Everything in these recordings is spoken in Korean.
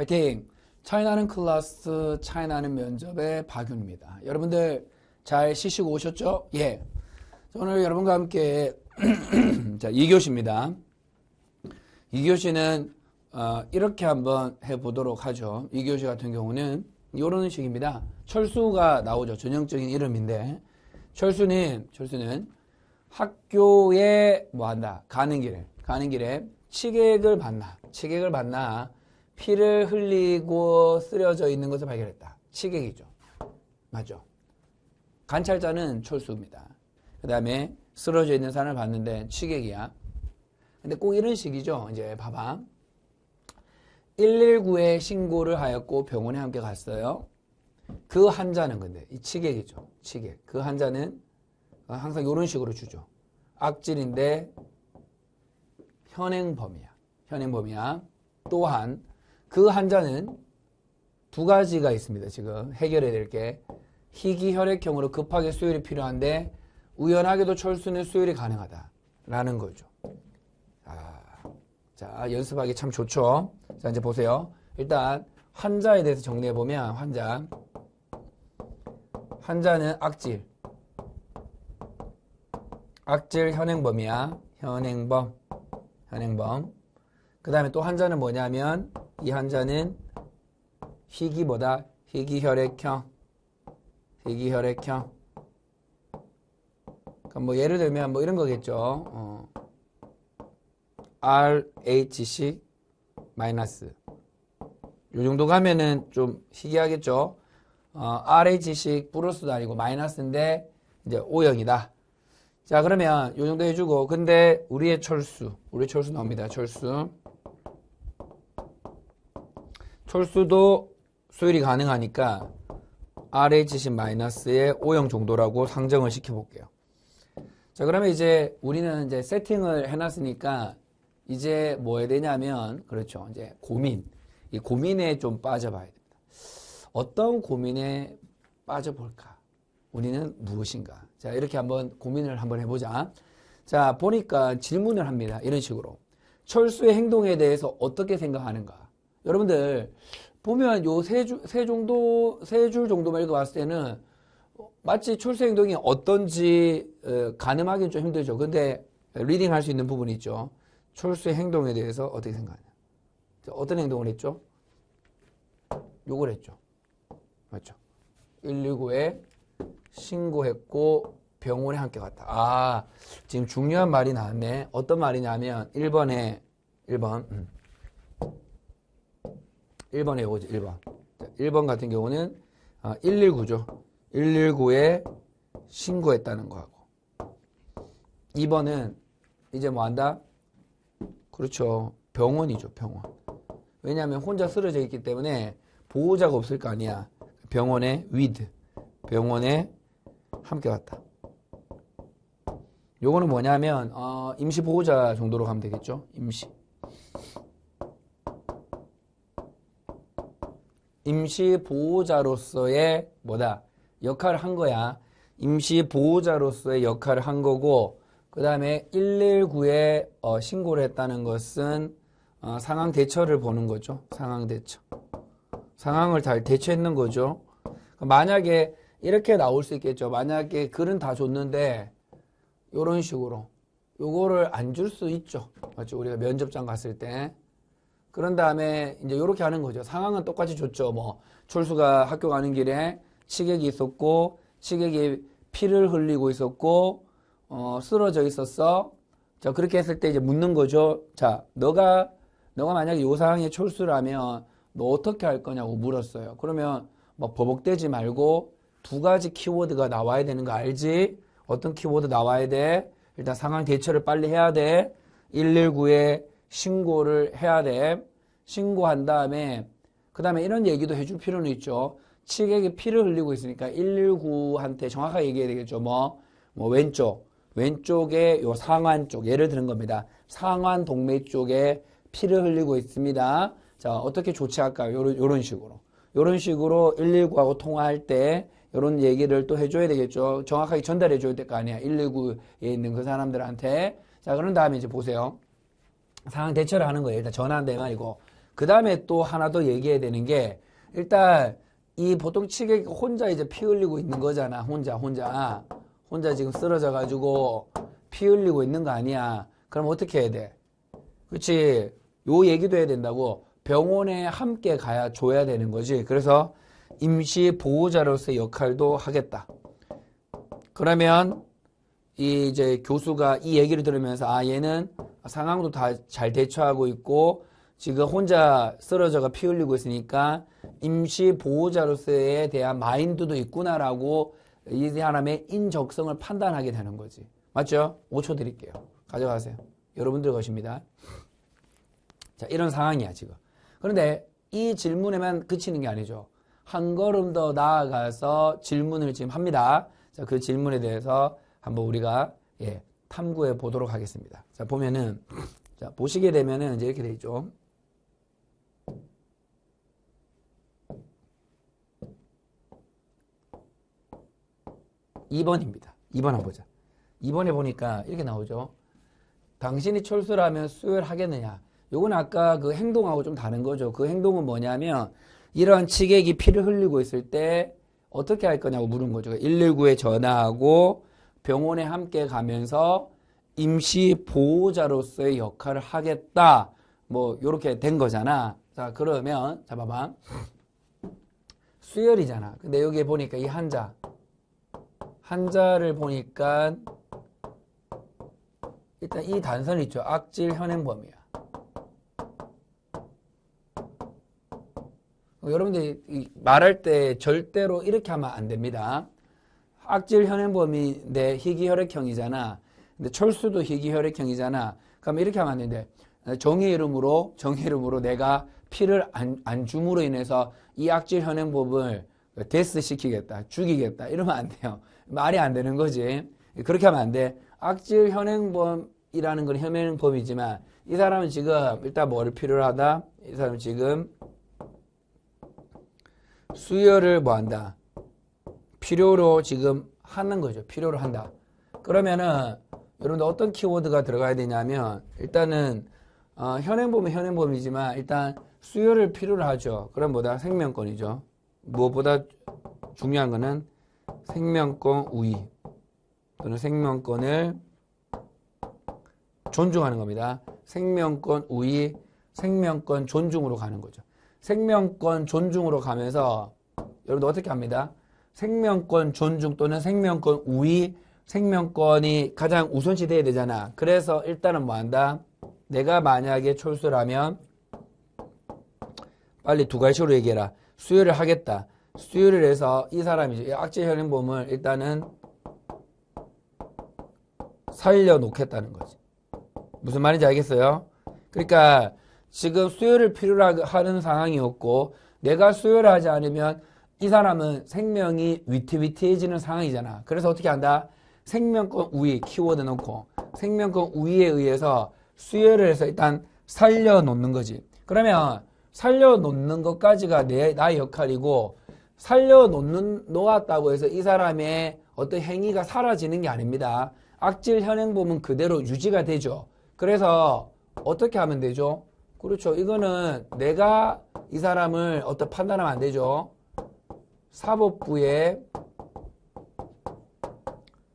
화이팅! 차이나는 클래스, 차이나는 면접의 박윤입니다. 여러분들 잘 쉬시고 오셨죠? 예. 오늘 여러분과 함께 자 2교시입니다. 2교시는 어, 이렇게 한번 해보도록 하죠. 2교시 같은 경우는 이런 식입니다. 철수가 나오죠. 전형적인 이름인데 철수는 철수는 학교에 뭐 한다? 가는 길에 가는 길에 치객을 봤나? 치객을 봤나? 피를 흘리고 쓰려져 있는 것을 발견했다. 치객이죠. 맞죠? 관찰자는 철수입니다. 그 다음에 쓰러져 있는 사람을 봤는데 치객이야. 근데 꼭 이런 식이죠. 이제 봐봐. 119에 신고를 하였고 병원에 함께 갔어요. 그 환자는 근데 이 치객이죠. 치객. 그 환자는 항상 이런 식으로 주죠. 악질인데 현행범이야. 현행범이야. 또한 그 환자는 두 가지가 있습니다. 지금 해결해야 될 게 희귀혈액형으로 급하게 수혈이 필요한데 우연하게도 철수는 수혈이 가능하다라는 거죠. 아, 자 연습하기 참 좋죠. 자 이제 보세요. 일단 환자에 대해서 정리해 보면 환자 환자는 악질 악질 현행범이야. 현행범 현행범 그 다음에 또 환자는 뭐냐면 이 환자는 희귀보다 희귀혈액형 희귀혈액형. 그러니까 뭐 예를 들면 뭐 이런 거겠죠. 어. RHC 마이너스. 요 정도 가면은 좀 희귀하겠죠. 어, RHC 플러스도 아니고 마이너스인데 이제 O형이다. 자 그러면 요 정도 해주고. 근데 우리의 철수 우리 철수 나옵니다. 철수 철수도 수율이 가능하니까 RH10-의 O형 정도라고 상정을 시켜볼게요. 자, 그러면 이제 우리는 이제 세팅을 해놨으니까 이제 뭐 해야 되냐면, 그렇죠. 이제 고민. 이 고민에 좀 빠져봐야 됩니다. 어떤 고민에 빠져볼까? 우리는 무엇인가? 자, 이렇게 한번 고민을 한번 해보자. 자, 보니까 질문을 합니다. 이런 식으로. 철수의 행동에 대해서 어떻게 생각하는가? 여러분들 보면 요 세 줄 세 정도 세 줄 정도만 읽어봤을 때는 마치 출세 행동이 어떤지 어, 가늠하기는 좀 힘들죠. 근데 리딩 할 수 있는 부분이 있죠. 출세 행동에 대해서 어떻게 생각하냐? 어떤 행동을 했죠? 요걸 했죠. 맞죠? 119에 신고했고 병원에 함께 갔다. 아, 지금 중요한 말이 나왔네. 어떤 말이냐면 1번에 1번 음. 1번에 이거죠. 1번. 1번 같은 경우는 119죠. 아, 119에 신고했다는 거하고 2번은 이제 뭐 한다? 그렇죠. 병원이죠. 병원. 왜냐하면 혼자 쓰러져 있기 때문에 보호자가 없을 거 아니야. 병원에 위드. 병원에 함께 갔다. 요거는 뭐냐면 어, 임시 보호자 정도로 가면 되겠죠. 임시. 임시 보호자로서의 뭐다 역할을 한 거야. 임시 보호자로서의 역할을 한 거고 그 다음에 119에 어, 신고를 했다는 것은 어, 상황 대처를 보는 거죠. 상황 대처. 상황을 잘 대처했는 거죠. 만약에 이렇게 나올 수 있겠죠. 만약에 글은 다 줬는데 이런 식으로 요거를 안 줄 수 있죠. 맞죠? 우리가 면접장 갔을 때 그런 다음에 이제 이렇게 하는 거죠. 상황은 똑같이 줬죠. 뭐 철수가 학교 가는 길에 치객이 있었고 치객이 피를 흘리고 있었고 어, 쓰러져 있었어. 자 그렇게 했을 때 이제 묻는 거죠. 자 너가 너가 만약에 요 상황에 철수라면 너 어떻게 할 거냐고 물었어요. 그러면 뭐 버벅대지 말고 두 가지 키워드가 나와야 되는 거 알지? 어떤 키워드 나와야 돼? 일단 상황 대처를 빨리 해야 돼. 119에 신고를 해야 돼. 신고한 다음에 그 다음에 이런 얘기도 해줄 필요는 있죠. 치객이 피를 흘리고 있으니까 119한테 정확하게 얘기해야 되겠죠. 뭐, 뭐 왼쪽, 왼쪽에 요 상완 쪽 예를 드는 겁니다. 상완 동맥 쪽에 피를 흘리고 있습니다. 자 어떻게 조치할까요? 요런, 요런 식으로. 요런 식으로 119하고 통화할 때 요런 얘기를 또 해줘야 되겠죠. 정확하게 전달해 줘야 될 거 아니야. 119에 있는 그 사람들한테. 자, 그런 다음에 이제 보세요. 상황 대처를 하는 거예요. 일단 전화한 데 말이고. 그 다음에 또 하나 더 얘기해야 되는 게 일단 이 보통 치객이 혼자 이제 피 흘리고 있는 거잖아. 혼자 혼자 혼자 지금 쓰러져 가지고 피 흘리고 있는 거 아니야. 그럼 어떻게 해야 돼? 그렇지. 요 얘기도 해야 된다고. 병원에 함께 가야 줘야 되는 거지. 그래서 임시 보호자로서의 역할도 하겠다. 그러면 이 이제 교수가 이 얘기를 들으면서 아 얘는 상황도 다 잘 대처하고 있고 지금 혼자 쓰러져가 피 흘리고 있으니까 임시 보호자로서에 대한 마인드도 있구나라고 이 사람의 인적성을 판단하게 되는 거지. 맞죠? 5초 드릴게요. 가져가세요. 여러분들 것입니다. 자, 이런 상황이야, 지금. 그런데 이 질문에만 그치는 게 아니죠. 한 걸음 더 나아가서 질문을 지금 합니다. 자, 그 질문에 대해서 한번 우리가 예, 탐구해 보도록 하겠습니다. 자, 보면은 자, 보시게 되면은 이제 이렇게 돼 있죠. 2번입니다. 2번 한번 보자. 2번에 보니까 이렇게 나오죠. 당신이 철수를 하면 수혈 하겠느냐. 요건 아까 그 행동하고 좀 다른 거죠. 그 행동은 뭐냐면 이러한 치객이 피를 흘리고 있을 때 어떻게 할 거냐고 물은 거죠. 119에 전화하고 병원에 함께 가면서 임시 보호자로서의 역할을 하겠다. 뭐 요렇게 된 거잖아. 자 그러면 자 봐봐. 수혈이잖아. 근데 여기 보니까 이 한자 한자를 보니까 일단 이 단선 있죠. 악질 현행범이야. 여러분들이 말할 때 절대로 이렇게 하면 안 됩니다. 악질 현행범인데 희귀혈액형이잖아. 근데 철수도 희귀혈액형이잖아. 그럼 이렇게 하면 안 되는데 정의 이름으로 정의 이름으로 내가 피를 안, 안 줌으로 인해서 이 악질 현행범을 데스 시키겠다, 죽이겠다 이러면 안 돼요. 말이 안 되는 거지. 그렇게 하면 안 돼. 악질 현행범이라는 건 현행범이지만 이 사람은 지금 일단 뭐를 필요로 하다? 이 사람은 지금 수혈을 뭐 한다? 필요로 지금 하는 거죠. 필요로 한다. 그러면은 여러분들 어떤 키워드가 들어가야 되냐면 일단은 어, 현행범은 현행범이지만 일단 수혈을 필요로 하죠. 그럼 뭐다? 생명권이죠. 무엇보다 중요한 거는 생명권 우위 또는 생명권을 존중하는 겁니다. 생명권 우위, 생명권 존중으로 가는 거죠. 생명권 존중으로 가면서 여러분 어떻게 합니다? 생명권 존중 또는 생명권 우위, 생명권이 가장 우선시 돼야 되잖아. 그래서 일단은 뭐 한다? 내가 만약에 철수라면 빨리 두 가지로 얘기해라. 수혈을 하겠다. 수혈을 해서 이 사람이 악질 현행범을 일단은 살려놓겠다는 거지. 무슨 말인지 알겠어요? 그러니까 지금 수혈을 필요로 하는 상황이었고 내가 수혈을 하지 않으면 이 사람은 생명이 위태위태해지는 상황이잖아. 그래서 어떻게 한다? 생명권 우위 키워드 넣고 생명권 우위에 의해서 수혈을 해서 일단 살려놓는 거지. 그러면 살려놓는 것까지가 내, 나의 역할이고 살려놓는, 놓았다고 해서 이 사람의 어떤 행위가 사라지는 게 아닙니다. 악질 현행범은 그대로 유지가 되죠. 그래서 어떻게 하면 되죠? 그렇죠. 이거는 내가 이 사람을 어떤 판단하면 안 되죠. 사법부에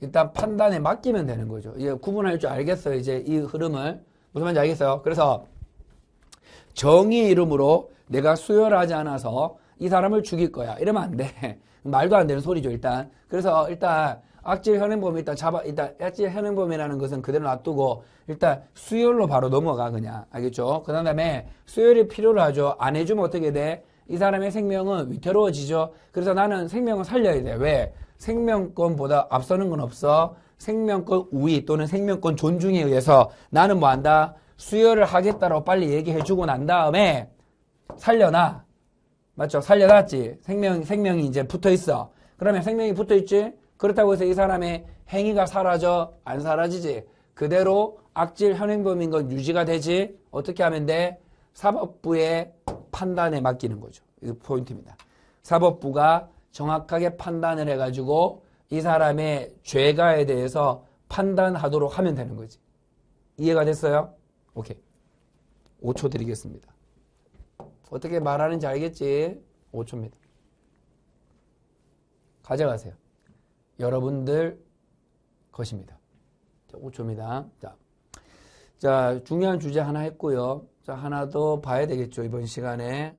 일단 판단에 맡기면 되는 거죠. 이제 구분할 줄 알겠어요. 이제 이 흐름을. 무슨 말인지 알겠어요? 그래서 정의 이름으로 내가 수혈하지 않아서 이 사람을 죽일 거야. 이러면 안 돼. 말도 안 되는 소리죠, 일단. 그래서 일단 악질 현행범 일단 잡아, 일단 악질 현행범이라는 것은 그대로 놔두고 일단 수혈로 바로 넘어가, 그냥. 알겠죠? 그 다음에 수혈이 필요로 하죠. 안 해주면 어떻게 돼? 이 사람의 생명은 위태로워지죠. 그래서 나는 생명을 살려야 돼. 왜? 생명권보다 앞서는 건 없어. 생명권 우위 또는 생명권 존중에 의해서 나는 뭐 한다? 수혈을 하겠다라고 빨리 얘기해주고 난 다음에 살려놔. 맞죠? 살려놨지. 생명, 생명이 이제 붙어 있어. 그러면 생명이 붙어 있지? 그렇다고 해서 이 사람의 행위가 사라져? 안 사라지지? 그대로 악질 현행범인 건 유지가 되지? 어떻게 하면 돼? 사법부의 판단에 맡기는 거죠. 이 포인트입니다. 사법부가 정확하게 판단을 해가지고 이 사람의 죄가에 대해서 판단하도록 하면 되는 거지. 이해가 됐어요? 오케이. 5초 드리겠습니다. 어떻게 말하는지 알겠지? 5초입니다. 가져가세요. 여러분들 것입니다. 자, 5초입니다. 자, 자, 중요한 주제 하나 했고요. 자, 하나 더 봐야 되겠죠, 이번 시간에.